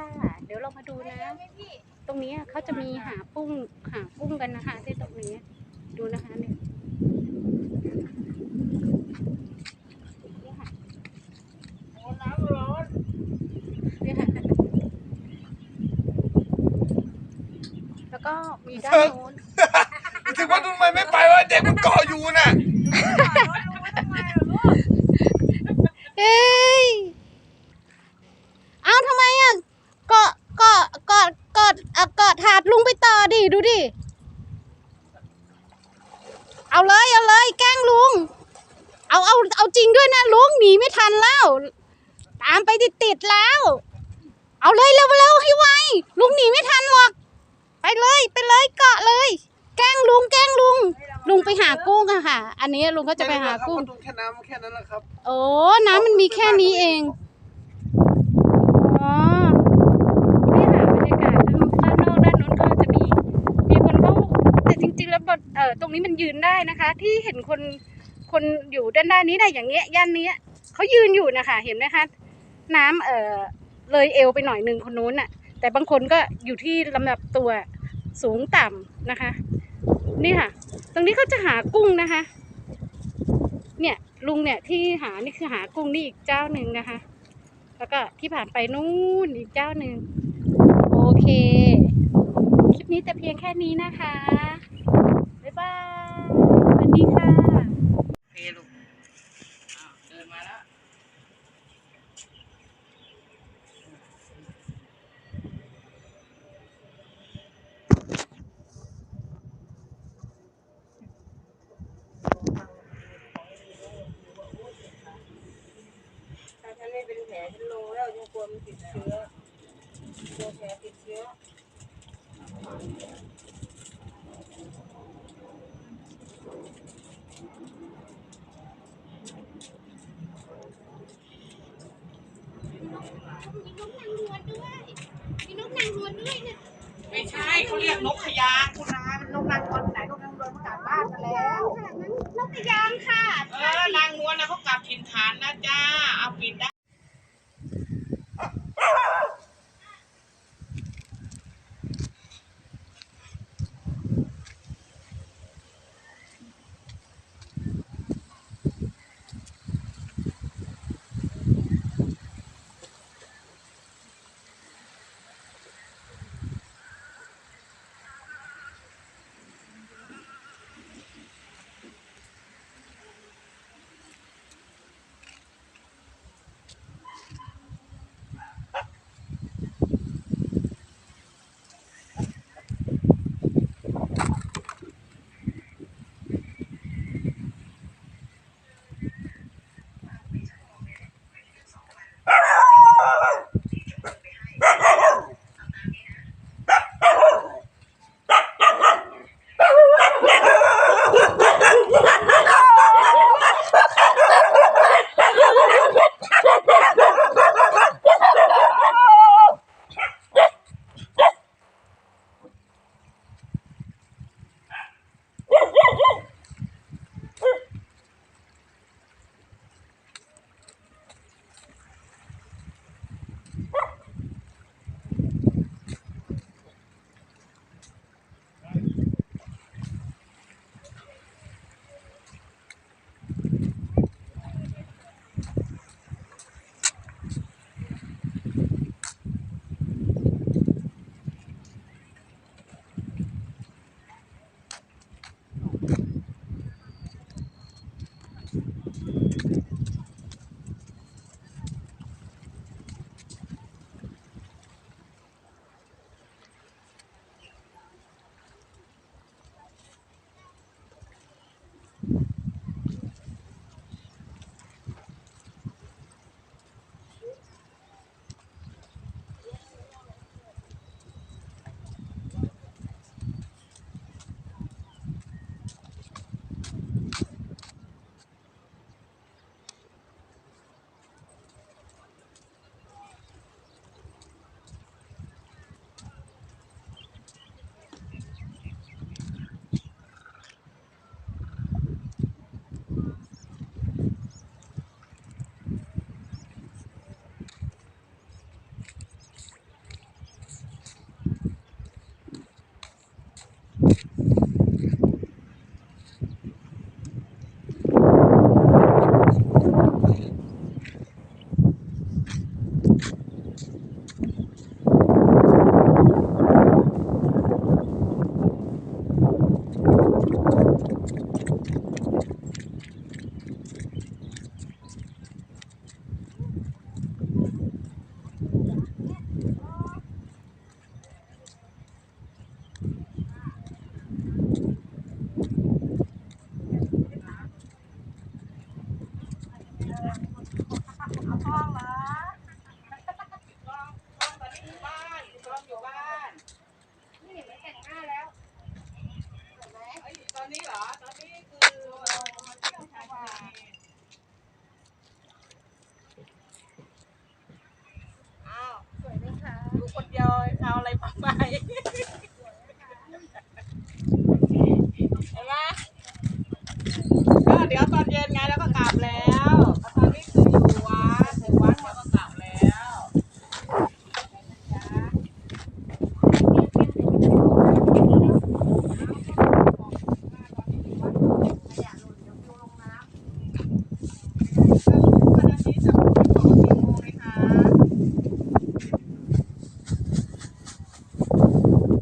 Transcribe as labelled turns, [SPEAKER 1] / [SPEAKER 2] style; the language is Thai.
[SPEAKER 1] ค่ะ เดี๋ยวเรามาดูนะ ตรงนี้เขาจะมีหากุ้งหากุ้งกันนะคะ ที่ตรงนี้ ดูนะคะเนี่ยนี่ค่ะนี่ค่ะแล้วก็มีด้านโน้น
[SPEAKER 2] ถึงว่าทำไมไม่ไปวะเด็กมันเกาะอยู่น่ะ
[SPEAKER 1] เฮ้ยเอาทำไมอะเกาะเกาะเกาะเกาะอะเกาะถาดลุงไปต่อดิ ดูดิ เอาเลย เอาเลย แกล้งลุง เอาเอาเอาจริงด้วยนะลุงหนีไม่ทันแล้ว ตามไปติดติดๆแล้ว เอาเลยเร็วเร็วให้ไวลุงหนีไม่ทันหรอก ไปเลยไปเลยเกาะเลย แกล้งลุงแกล้งลุง ลุงไปหากุ้งอะค่ะ อันนี้ลุงก็จะไปหากุ้ง
[SPEAKER 2] ดูแค่น้ำแค่นั้นแหละครับ
[SPEAKER 1] โอ้น้ำมันมีแค่นี้เองอ๋อนี่ค่ะบรรยากาศด้านด้านนอกด้านนู้นก็จะมี มีคนเขาแต่จริงๆแล้วบนเอ่อตรงนี้มันยืนได้นะคะ ที่เห็นคน คนอยู่ด้านด้านนี้ได้อย่างเงี้ยย่านเนี้ยเขายืนอยู่นะคะเห็นไหมคะน้ำเอ่อเลยเอวไปหน่อยหนึ่งคนนู้นน่ะแต่บางคนก็อยู่ที่ลำดับตัวสูงต่ำนะคะ นี่ค่ะ ตรงนี้เขาจะหากุ้งนะคะ เนี่ยลุงเนี่ยที่หานี่คือหากุ้งนี่อีกเจ้าหนึ่งนะคะ แล้วก็ที่ผ่านไปนู่นอีกเจ้าหนึ่งโอเค คลิปนี้แต่เพียงแค่นี้นะคะ บ๊ายบายสวัสดีค่ะ
[SPEAKER 3] เพลูกอ้าวเดินมาแล้ว
[SPEAKER 4] ถ้าฉันไม่ เป็นแผลงแล้วยังกลัวมันติดเชื้อกลัวแผลติดเชื้อ
[SPEAKER 1] มีนกนางนวลด้วย มีนกนางนวลด้วยนะ
[SPEAKER 3] ไม่ใช่เขาเรียกนกขยางคุณนามันนกนางนวลไหนนกนางนวลมันกลับบ้านมาแล้ว
[SPEAKER 1] นกยางค่ะ
[SPEAKER 3] เออนางนวลนะเขากลับถิ่นฐานนะจ้า เอาปิดได้ ก็เดี๋ยวตอนเย็นไงแล้
[SPEAKER 4] ว
[SPEAKER 3] ก็กลับแล้